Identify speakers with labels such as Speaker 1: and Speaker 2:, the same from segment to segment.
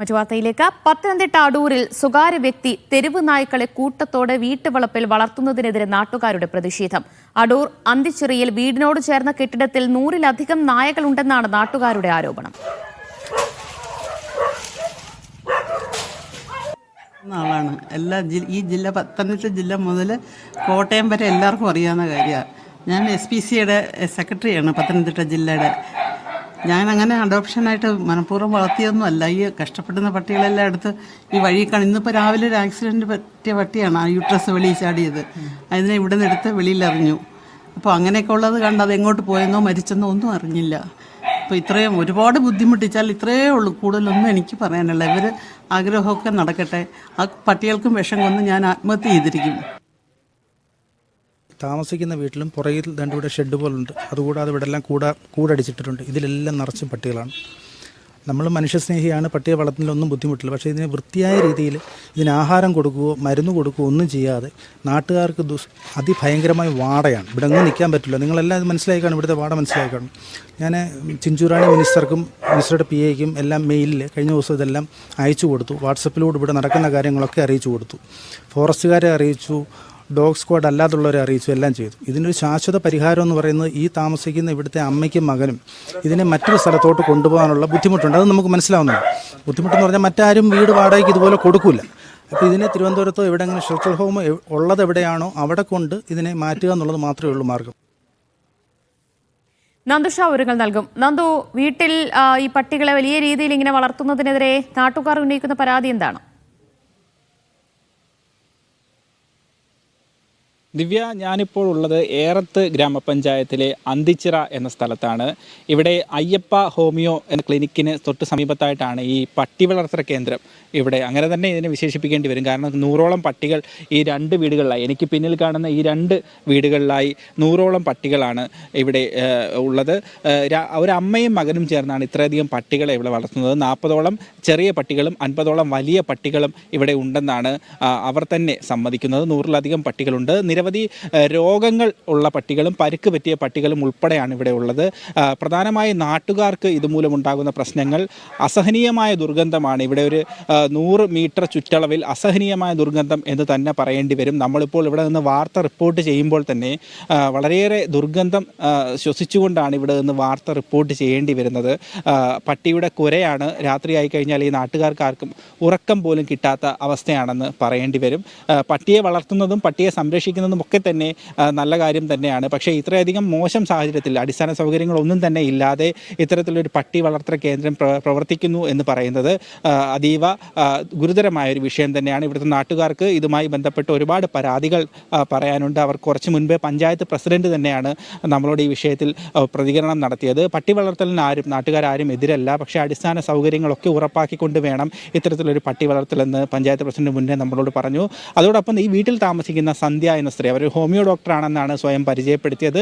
Speaker 1: മറ്റു വാർത്തയിലേക്ക്. പത്തനംതിട്ട അടൂരിൽ സ്വകാര്യ വ്യക്തി തെരുവ് നായ്ക്കളെ കൂട്ടത്തോടെ വീട്ടുവളപ്പിൽ വളർത്തുന്നതിനെതിരെ നാട്ടുകാരുടെ പ്രതിഷേധം. അടൂർ അന്തിച്ചിറിയിൽ വീടിനോട് ചേർന്ന കെട്ടിടത്തിൽ നൂറിലധികം നായകളുണ്ടെന്നാണ് നാട്ടുകാരുടെ ആരോപണം.
Speaker 2: ആളാണ് എല്ലാ ഈ ജില്ല പത്തനംതിട്ട ജില്ല മുതൽ കോട്ടയം വരെ എല്ലാവർക്കും അറിയാവുന്ന കാര്യമാണ്. ഞാൻ എസ് പി സിയുടെ സെക്രട്ടറിയാണ് പത്തനംതിട്ട ജില്ലയുടെ ഞാൻ അങ്ങനെ അഡോപ്ഷനായിട്ട് മനഃപൂർവം വളർത്തിയൊന്നും അല്ല ഈ കഷ്ടപ്പെടുന്ന പട്ടികളെല്ലാം എടുത്ത് ഈ വഴി കാണും ഇന്നിപ്പോൾ രാവിലെ ഒരു ആക്സിഡന്റ് പറ്റിയ പട്ടിയാണ് ആ യൂട്രസ് വെളിയിൽ ചാടിയത്. അതിനെ ഇവിടെ നിന്ന് എടുത്ത് വെളിയിലറിഞ്ഞു. അപ്പോൾ അങ്ങനെയൊക്കെ ഉള്ളത് കണ്ട് അത് എങ്ങോട്ട് പോയെന്നോ മരിച്ചെന്നോ ഒന്നും അറിഞ്ഞില്ല. അപ്പോൾ ഇത്രയും ഒരുപാട് ബുദ്ധിമുട്ടിച്ചാൽ ഇത്രയേ ഉള്ളൂ. കൂടുതലൊന്നും എനിക്ക് പറയാനില്ല. ഇവർ ആഗ്രഹമൊക്കെ നടക്കട്ടെ. ആ പട്ടികൾക്കും വിഷം കൊന്ന് ഞാൻ ആത്മഹത്യ ചെയ്തിരിക്കും.
Speaker 3: താമസിക്കുന്ന വീട്ടിലും പുറകിൽ രണ്ടുകൂടെ ഷെഡ് പോലുണ്ട്. അതുകൂടാതെ ഇവിടെ എല്ലാം കൂട കൂടടിച്ചിട്ടിട്ടുണ്ട്. ഇതിലെല്ലാം നിറച്ചും പട്ടികളാണ്. നമ്മൾ മനുഷ്യസ്നേഹിയാണ്. പട്ടിയെ വളർത്തുന്നതിലൊന്നും ബുദ്ധിമുട്ടില്ല. പക്ഷേ ഇതിനെ വൃത്തിയായ രീതിയിൽ ഇതിന് ആഹാരം കൊടുക്കുകയോ മരുന്ന് കൊടുക്കുകയോ ഒന്നും ചെയ്യാതെ നാട്ടുകാർക്ക് ദുസ് അതിഭയങ്കരമായ വാടയാണ്. ഇവിടെ അങ്ങ് നിൽക്കാൻ പറ്റില്ല. നിങ്ങളെല്ലാം ഇത് മനസ്സിലായി കാണും ഇവിടുത്തെ വാട മനസ്സിലായി കാണും ഞാൻ ചിഞ്ചുറാണി മിനിസ്റ്റർക്കും മിനിസ്റ്ററുടെ പി എക്കും എല്ലാം മെയിലിൽ കഴിഞ്ഞ ദിവസം ഇതെല്ലാം അയച്ചു കൊടുത്തു. വാട്സപ്പിലൂടെ ഇവിടെ നടക്കുന്ന കാര്യങ്ങളൊക്കെ അറിയിച്ചു കൊടുത്തു. ഫോറസ്റ്റുകാരെ അറിയിച്ചു. ഡോഗ് സ്ക്വാഡ് അല്ലാതുള്ളവരെ അറിയിച്ചു എല്ലാം ചെയ്തു. ഇതിനൊരു ശാശ്വത പരിഹാരം എന്ന് പറയുന്നത് ഈ താമസിക്കുന്ന ഇവിടുത്തെ അമ്മയ്ക്കും മകനും ഇതിനെ മറ്റൊരു സ്ഥലത്തോട്ട് കൊണ്ടുപോകാനുള്ള ബുദ്ധിമുട്ടുണ്ട്. അത് നമുക്ക് മനസ്സിലാവുന്നുണ്ട്. ബുദ്ധിമുട്ടെന്ന് പറഞ്ഞാൽ മറ്റാരും വീട് വാടകയ്ക്ക് ഇതുപോലെ കൊടുക്കില്ല അപ്പോൾ ഇതിനെ തിരുവനന്തപുരത്തോ എവിടെയെങ്കിലും ഷെൽട്ടർ ഹോം ഉള്ളത് എവിടെയാണോ അവിടെ കൊണ്ട് ഇതിനെ മാറ്റുക എന്നുള്ളത് മാത്രമേ ഉള്ളൂ മാർഗം.
Speaker 1: നന്ദുഷ ഒരുങ്ങൾ നൽകും. നന്ദു വീട്ടിൽ ഈ പട്ടികളെ വലിയ രീതിയിൽ ഇങ്ങനെ വളർത്തുന്നതിനെതിരെ നാട്ടുകാർ ഉന്നയിക്കുന്ന പരാതി എന്താണ്?
Speaker 4: ദിവ്യ ഞാനിപ്പോൾ ഉള്ളത് ഏറത്ത് ഗ്രാമപഞ്ചായത്തിലെ അന്തിച്ചിറ എന്ന സ്ഥലത്താണ്. ഇവിടെ അയ്യപ്പ ഹോമിയോ എന്ന ക്ലിനിക്കിന് തൊട്ട് സമീപത്തായിട്ടാണ് ഈ പട്ടി വളർത്തൽ കേന്ദ്രം ഇവിടെ. അങ്ങനെ തന്നെ ഇതിനെ വിശേഷിപ്പിക്കേണ്ടി വരും. കാരണം നൂറോളം പട്ടികൾ ഈ രണ്ട് വീടുകളിലായി. എനിക്ക് പിന്നിൽ കാണുന്ന ഈ രണ്ട് വീടുകളിലായി നൂറോളം പട്ടികളാണ് ഇവിടെ ഉള്ളത്. ഒരമ്മയും മകനും ചേർന്നാണ് ഇത്രയധികം പട്ടികളെ ഇവിടെ വളർത്തുന്നത്. നാൽപ്പതോളം ചെറിയ പട്ടികളും അൻപതോളം വലിയ പട്ടികളും ഇവിടെ ഉണ്ടെന്നാണ് അവർ തന്നെ സമ്മതിക്കുന്നത്. നൂറിലധികം പട്ടികളുണ്ട്. നിരവധി ആ, രോഗങ്ങൾ ഉള്ള പട്ടികളും പരുക്ക് പറ്റിയ പട്ടികളും ഉൾപ്പെടെയാണ് ഇവിടെ ഉള്ളത്. പ്രധാനമായി നാട്ടുകാർക്ക് ഇതുമൂലമുണ്ടാകുന്ന പ്രശ്നങ്ങൾ അസഹനീയമായ ദുർഗന്ധമാണ്. ഇവിടെ ഒരു നൂറ് മീറ്റർ ചുറ്റളവിൽ അസഹനീയമായ ദുർഗന്ധം എന്ന് തന്നെ പറയേണ്ടി വരും. നമ്മളിപ്പോൾ ഇവിടെ നിന്ന് വാർത്ത റിപ്പോർട്ട് ചെയ്യുമ്പോൾ തന്നെ വളരെയേറെ ദുർഗന്ധം ശ്വസിച്ചുകൊണ്ടാണ് ഇവിടെ നിന്ന് വാർത്ത റിപ്പോർട്ട് ചെയ്യേണ്ടി വരുന്നത്. പട്ടിയുടെ കുരയാണ് രാത്രിയായി കഴിഞ്ഞാൽ ഈ നാട്ടുകാർക്കാർക്കും ഉറക്കം പോലും കിട്ടാത്ത അവസ്ഥയാണെന്ന് പറയേണ്ടി വരും. പട്ടിയെ വളർത്തുന്നതും പട്ടിയെ സംരക്ഷിക്കുന്നതും ഒക്കെ തന്നെ നല്ല കാര്യം തന്നെയാണ്. പക്ഷേ ഇത്രയധികം മോശം സാഹചര്യത്തിൽ അടിസ്ഥാന സൗകര്യങ്ങളൊന്നും തന്നെ ഇല്ലാതെ ഇത്തരത്തിലൊരു പട്ടി വളർത്തൽ കേന്ദ്രം പ്രവർത്തിക്കുന്നു എന്ന് പറയുന്നത് അതീവ ഗുരുതരമായ ഒരു വിഷയം തന്നെയാണ്. ഇവിടുത്തെ നാട്ടുകാർക്ക് ഇതുമായി ബന്ധപ്പെട്ട് ഒരുപാട് പരാതികൾ പറയാനുണ്ട്. അവർ കുറച്ച് മുൻപേ പഞ്ചായത്ത് പ്രസിഡന്റ് തന്നെയാണ് നമ്മളോട് ഈ വിഷയത്തിൽ പ്രതികരണം നടത്തിയത്. പട്ടി വളർത്തലിന് ആരും നാട്ടുകാരും എതിരല്ല. പക്ഷേ അടിസ്ഥാന സൗകര്യങ്ങളൊക്കെ ഉറപ്പാക്കിക്കൊണ്ട് വേണം ഇത്തരത്തിലൊരു പട്ടി വളർത്തലെന്ന് പഞ്ചായത്ത് പ്രസിഡന്റ് മുന്നേ നമ്മളോട് പറഞ്ഞു. അതോടൊപ്പം ഈ വീട്ടിൽ താമസിക്കുന്ന സന്ധ്യ എന്ന അവർ ഹോമിയോ ഡോക്ടറാണെന്നാണ് സ്വയം പരിചയപ്പെടുത്തിയത്.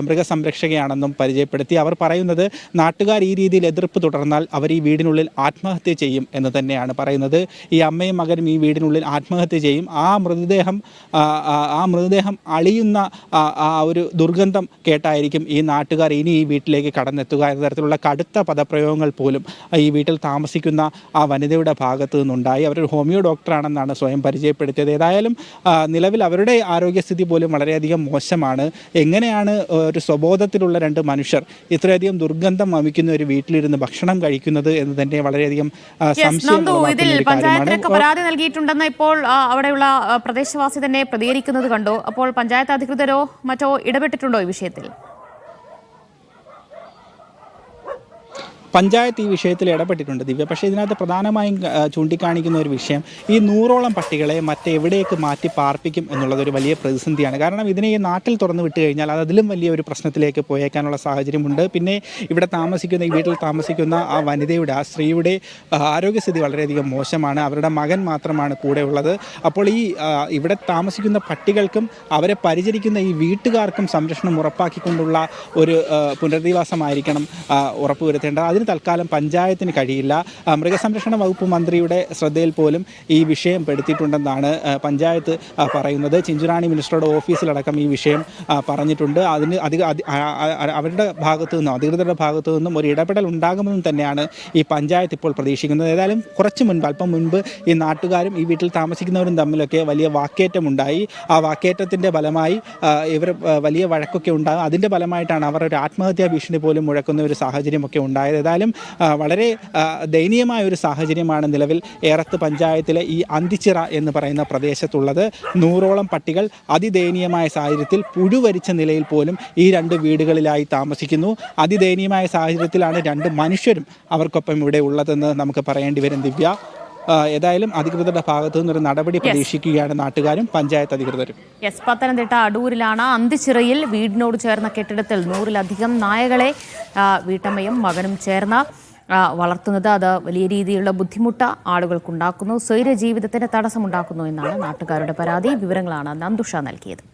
Speaker 4: മൃഗസംരക്ഷകയാണെന്നും പരിചയപ്പെടുത്തി അവർ പറയുന്നത് നാട്ടുകാർ ഈ രീതിയിൽ എതിർപ്പ് തുടർന്നാൽ അവർ ഈ വീടിനുള്ളിൽ ആത്മഹത്യ ചെയ്യും എന്ന് തന്നെയാണ് പറയുന്നത്. ഈ അമ്മയും മകനും ഈ വീടിനുള്ളിൽ ആത്മഹത്യ ചെയ്യും. ആ മൃതദേഹം ആ, മൃതദേഹം അളിയുന്ന ആ, ഒരു ദുർഗന്ധം കേട്ടായിരിക്കും ഈ നാട്ടുകാർ ഇനി ഈ വീട്ടിലേക്ക് കടന്നെത്തുക എന്ന തരത്തിലുള്ള കടുത്ത പദപ്രയോഗങ്ങൾ പോലും ഈ വീട്ടിൽ താമസിക്കുന്ന ആ വനിതയുടെ ഭാഗത്തു നിന്നുണ്ടായി. അവരൊരു ഹോമിയോ ഡോക്ടറാണെന്നാണ് സ്വയം പരിചയപ്പെടുത്തിയത്. ഏതായാലും നിലവിൽ അവരുടെ ആരോഗ്യസ്ഥിതി പോലും വളരെയധികം മോശമാണ്. എങ്ങനെയാണ് ഒരു സ്വബോധത്തിലുള്ള രണ്ട് മനുഷ്യർ ഇത്രയധികം ദുർഗന്ധം വമിക്കുന്ന ഒരു വീട്ടിലിരുന്ന് ഭക്ഷണം കഴിക്കുന്നത് എന്ന് തന്നെ വളരെയധികം സംശയം
Speaker 1: ഇതിൽ പഞ്ചായത്തിനൊക്കെ പരാതി നൽകിയിട്ടുണ്ടെന്ന് ഇപ്പോൾ അവിടെയുള്ള പ്രദേശവാസി തന്നെ പ്രതികരിക്കുന്നത് കണ്ടു. അപ്പോൾ പഞ്ചായത്ത് അധികൃതരോ മറ്റോ ഇടപെട്ടിട്ടുണ്ടോ ഈ വിഷയത്തിൽ?
Speaker 4: പഞ്ചായത്ത് ഈ വിഷയത്തിൽ ഇടപെട്ടിട്ടുണ്ട് ദിവ്യ. പക്ഷേ ഇതിനകത്ത് പ്രധാനമായും ചൂണ്ടിക്കാണിക്കുന്ന ഒരു വിഷയം ഈ നൂറോളം പട്ടികളെ മറ്റെവിടേക്ക് മാറ്റി പാർപ്പിക്കും എന്നുള്ളത് ഒരു വലിയ പ്രതിസന്ധിയാണ്. കാരണം ഇതിനെ ഈ നാട്ടിൽ തുറന്നു വിട്ട് കഴിഞ്ഞാൽ അത് അതിലും വലിയ ഒരു പ്രശ്നത്തിലേക്ക് പോയേക്കാനുള്ള സാഹചര്യമുണ്ട്. പിന്നെ ഇവിടെ താമസിക്കുന്ന ഈ വീട്ടിൽ താമസിക്കുന്ന ആ വനിതയുടെ ആ സ്ത്രീയുടെ ആരോഗ്യസ്ഥിതി വളരെയധികം മോശമാണ്. അവരുടെ മകൻ മാത്രമാണ് കൂടെ ഉള്ളത്. അപ്പോൾ ഈ ഇവിടെ താമസിക്കുന്ന പട്ടികൾക്കും അവരെ പരിചരിക്കുന്ന ഈ വീട്ടുകാർക്കും സംരക്ഷണം ഉറപ്പാക്കിക്കൊണ്ടുള്ള ഒരു പുനരധിവാസമായിരിക്കണം ഉറപ്പുവരുത്തേണ്ടത്. അതിന് തൽക്കാലം പഞ്ചായത്തിന് കഴിയില്ല. മൃഗസംരക്ഷണ വകുപ്പ് മന്ത്രിയുടെ ശ്രദ്ധയിൽ പോലും ഈ വിഷയം പെടുത്തിയിട്ടുണ്ടെന്നാണ് പഞ്ചായത്ത് പറയുന്നത്. ചിഞ്ചുറാണി മിനിസ്റ്ററുടെ ഓഫീസിലടക്കം ഈ വിഷയം പറഞ്ഞിട്ടുണ്ട്. അതിന് അധിക അവരുടെ ഭാഗത്തു നിന്നും അധികൃതരുടെ ഭാഗത്തു നിന്നും ഒരു ഇടപെടൽ ഉണ്ടാകുമെന്നും തന്നെയാണ് ഈ പഞ്ചായത്ത് ഇപ്പോൾ പ്രതീക്ഷിക്കുന്നത്. ഏതായാലും കുറച്ച് മുൻപ് അല്പം മുൻപ് ഈ നാട്ടുകാരും ഈ വീട്ടിൽ താമസിക്കുന്നവരും തമ്മിലൊക്കെ വലിയ വാക്കേറ്റമുണ്ടായി. ആ വാക്കേറ്റത്തിന്റെ ഫലമായി ഇവർ വലിയ വഴക്കൊക്കെ ഉണ്ടാകും. അതിന്റെ ഫലമായിട്ടാണ് അവർ ഒരു ആത്മഹത്യാ ഭീഷണി പോലും മുഴക്കുന്ന ഒരു സാഹചര്യമൊക്കെ ഉണ്ടായത്. ഏതായാലും വളരെ ദയനീയമായ ഒരു സാഹചര്യമാണ് നിലവിൽ ഏറത്ത് പഞ്ചായത്തിലെ ഈ അന്തിച്ചിറ എന്ന് പറയുന്ന പ്രദേശത്തുള്ളത്. നൂറോളം പട്ടികൾ അതിദയനീയമായ സാഹചര്യത്തിൽ പുഴുവരിച്ച നിലയിൽ പോലും ഈ രണ്ട് വീടുകളിലായി താമസിക്കുന്നു. അതിദയനീയമായ സാഹചര്യത്തിലാണ് രണ്ട് മനുഷ്യരും അവർക്കൊപ്പം ഇവിടെ ഉള്ളതെന്ന് നമുക്ക് പറയേണ്ടി വരും ദിവ്യ. ഏതായാലും അധികൃതരുടെ ഭാഗത്തു നിന്നൊരു നടപടി പ്രതീക്ഷിക്കുകയാണ് നാട്ടുകാരും പഞ്ചായത്ത് അധികൃതരും.
Speaker 1: യെസ് പത്തനംതിട്ട അടൂരിലാണ് അന്തിച്ചിറയിൽ വീടിനോട് ചേർന്ന കെട്ടിടത്തിൽ നൂറിലധികം നായകളെ വീട്ടമ്മയും മകനും ചേർന്ന് വളർത്തുന്നത്. അത് വലിയ രീതിയിലുള്ള ബുദ്ധിമുട്ട് ആളുകൾക്കുണ്ടാക്കുന്നു. സ്വൈര ജീവിതത്തിന് തടസ്സമുണ്ടാക്കുന്നു എന്നാണ് നാട്ടുകാരുടെ പരാതി. വിവരങ്ങളാണ് നന്ദുഷ നൽകിയത്.